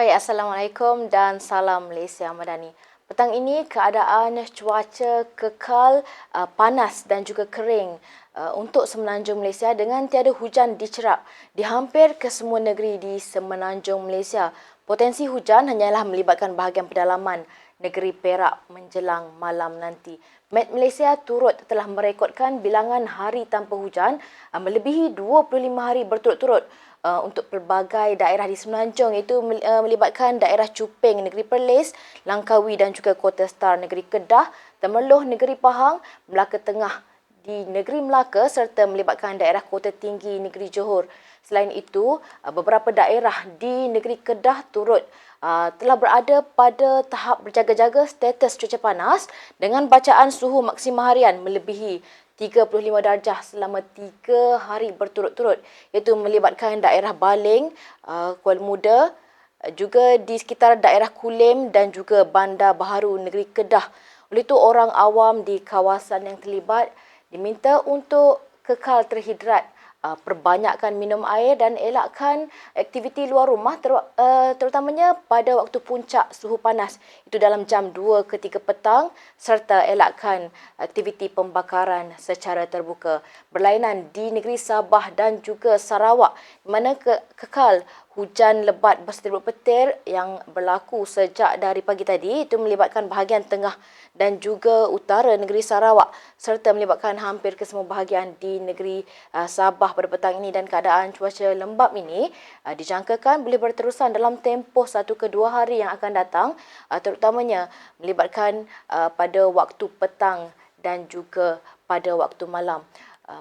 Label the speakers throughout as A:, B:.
A: Baik, Assalamualaikum dan salam Malaysia Madani. Petang ini keadaan cuaca kekal uh, panas dan juga kering uh, untuk semenanjung Malaysia dengan tiada hujan dicerap di hampir ke semua negeri di semenanjung Malaysia. Potensi hujan hanyalah melibatkan bahagian pedalaman negeri Perak menjelang malam nanti. Met Malaysia turut telah merekodkan bilangan hari tanpa hujan uh, melebihi 25 hari berturut-turut uh, untuk pelbagai daerah di Semenanjung iaitu uh, melibatkan daerah Cuping, Negeri Perlis, Langkawi dan juga Kota Star, Negeri Kedah, Temerloh, Negeri Pahang, Melaka Tengah di Negeri Melaka serta melibatkan daerah Kota Tinggi, Negeri Johor. Selain itu, uh, beberapa daerah di Negeri Kedah turut uh, telah berada pada tahap berjaga-jaga status cuaca panas dengan bacaan suhu maksima harian melebihi 35 darjah selama 3 hari berturut-turut iaitu melibatkan daerah Baling, uh, Kuala Muda, juga di sekitar daerah Kulim dan juga Bandar Baharu negeri Kedah. Oleh itu orang awam di kawasan yang terlibat diminta untuk kekal terhidrat uh, perbanyakkan minum air dan elakkan aktiviti luar rumah ter, uh, terutamanya pada waktu puncak suhu panas. Itu dalam jam 2 ke 3 petang serta elakkan aktiviti pembakaran secara terbuka. Berlainan di negeri Sabah dan juga Sarawak mana ke, kekal hujan lebat berseterut petir yang berlaku sejak dari pagi tadi itu melibatkan bahagian tengah dan juga utara negeri Sarawak serta melibatkan hampir ke semua bahagian di negeri uh, Sabah pada petang ini dan keadaan cuaca lembap ini uh, dijangkakan boleh berterusan dalam tempoh satu ke dua hari yang akan datang uh, terutamanya melibatkan pada waktu petang dan juga pada waktu malam.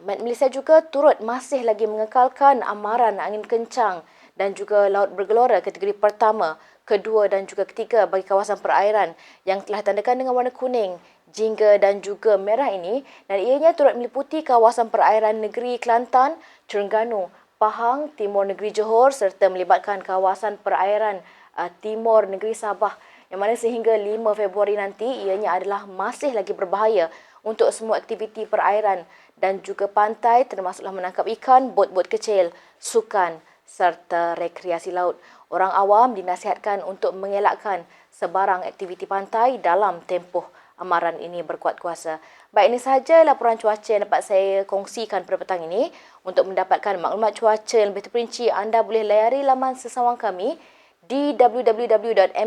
A: Malaysia juga turut masih lagi mengekalkan amaran angin kencang dan juga laut bergelora kategori pertama, kedua dan juga ketiga bagi kawasan perairan yang telah ditandakan dengan warna kuning, jingga dan juga merah ini. Dan ianya turut meliputi kawasan perairan negeri Kelantan, Terengganu, Pahang, Timur Negeri Johor serta melibatkan kawasan perairan uh, Timur Negeri Sabah. Yang mana sehingga 5 Februari nanti ianya adalah masih lagi berbahaya untuk semua aktiviti perairan dan juga pantai termasuklah menangkap ikan, bot-bot kecil, sukan serta rekreasi laut. Orang awam dinasihatkan untuk mengelakkan sebarang aktiviti pantai dalam tempoh amaran ini berkuat kuasa. Baik, ini sahaja laporan cuaca yang dapat saya kongsikan pada petang ini. Untuk mendapatkan maklumat cuaca yang lebih terperinci, anda boleh layari laman sesawang kami di www.met.gov.my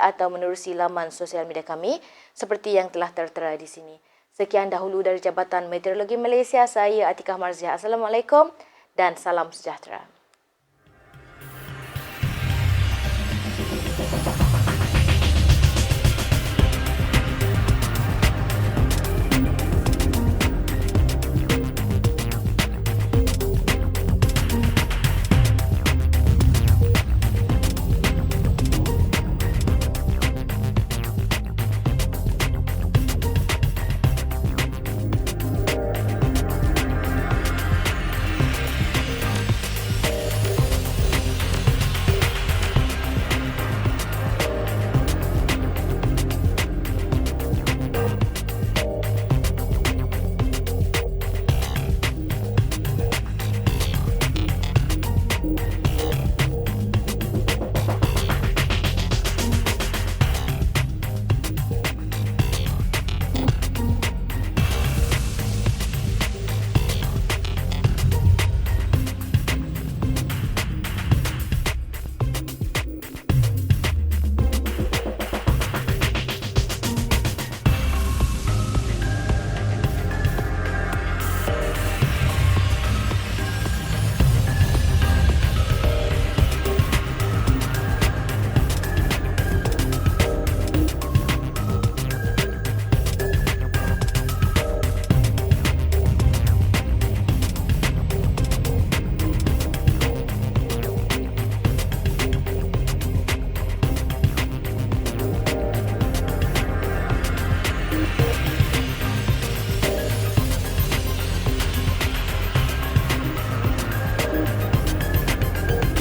A: atau menerusi laman sosial media kami seperti yang telah tertera di sini. Sekian dahulu dari Jabatan Meteorologi Malaysia, saya Atikah Marziah. Assalamualaikum dan salam sejahtera.